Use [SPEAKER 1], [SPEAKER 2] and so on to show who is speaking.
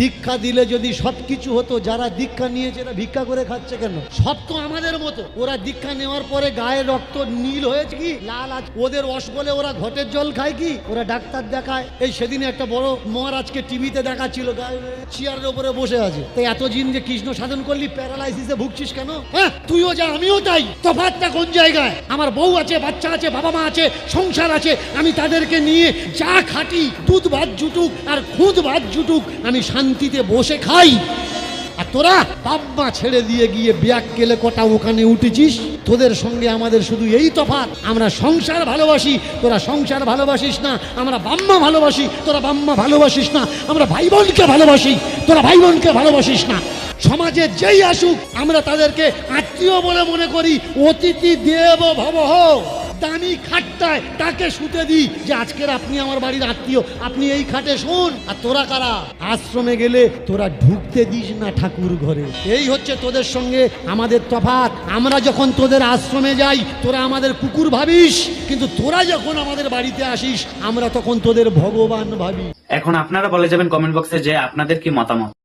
[SPEAKER 1] দীক্ষা দিলে যদি সব কিছু হতো, যারা দীক্ষা নিয়েছে এরা ভিক্ষা করে খাচ্ছে কেন? সব তো আমাদের মতো। ওরা দীক্ষা নেওয়ার পরে গায়ে রক্ত নীল হয়েছে কি? লাল আজ ওদের অস বলে ওরা ঘটের জল খায় কি? ওরা ডাক্তার দেখায়। এই সেদিনে একটা বড় মহারাজকে টিভিতে দেখাচ্ছিল, গায়ে চেয়ারের উপরে বসে আছে। তো এতদিন যে কৃষ্ণ সাধন করলি, প্যারালাইসিসে ভুগছিস কেন? হ্যাঁ? তুইও যা, আমিও তাই। তফাৎটা কোন জায়গায়? আমার বউ আছে, বাচ্চা আছে, বাবা মা আছে, সংসার আছে। আমি তাদেরকে নিয়ে যা খাটি, দুধ ভাত জুটুক আর খুদ ভাত জুটুক, আমি শান্তিতে বসে খাই। আর তোরা বাব্বা ছেড়ে দিয়ে গিয়ে ব্যাগ কেলে কটা ওখানে উঠেছিস? তোদের সঙ্গে আমাদের শুধু এই তফাৎ। আমরা সংসার ভালোবাসি, তোরা সংসার ভালোবাসিস না। আমরা বাম্মা ভালোবাসি, তোরা বাম্মা ভালোবাসিস না। আমরা ভাই বোনকে ভালোবাসি, তোরা ভাই বোনকে ভালোবাসিস না। সমাজে যেই আসুক, আমরা তাদেরকে আত্মীয় বলে মনে করি, অতিথি দেব ভবহ। দামি খাটটায় তাকে শুতে দিই যে আজকের আপনি আমার বাড়ির আত্মীয়। আপনি এই খাটে শোন। আর তোরা কারা? আশ্রমে গেলে তোরা ঢুকতে দিস না ঠাকুর ঘরে। এই হচ্ছে তোদের সঙ্গে আমাদের তফাৎ। আমরা যখন তোদের আশ্রমে যাই, তোরা আমাদের কুকুর ভাবিস। কিন্তু তোরা যখন আমাদের বাড়িতে আসিস, আমরা তখন তোদের ভগবান ভাবি।
[SPEAKER 2] এখন আপনারা বলে যাবেন কমেন্ট বক্সে যে আপনাদের কি মতামত?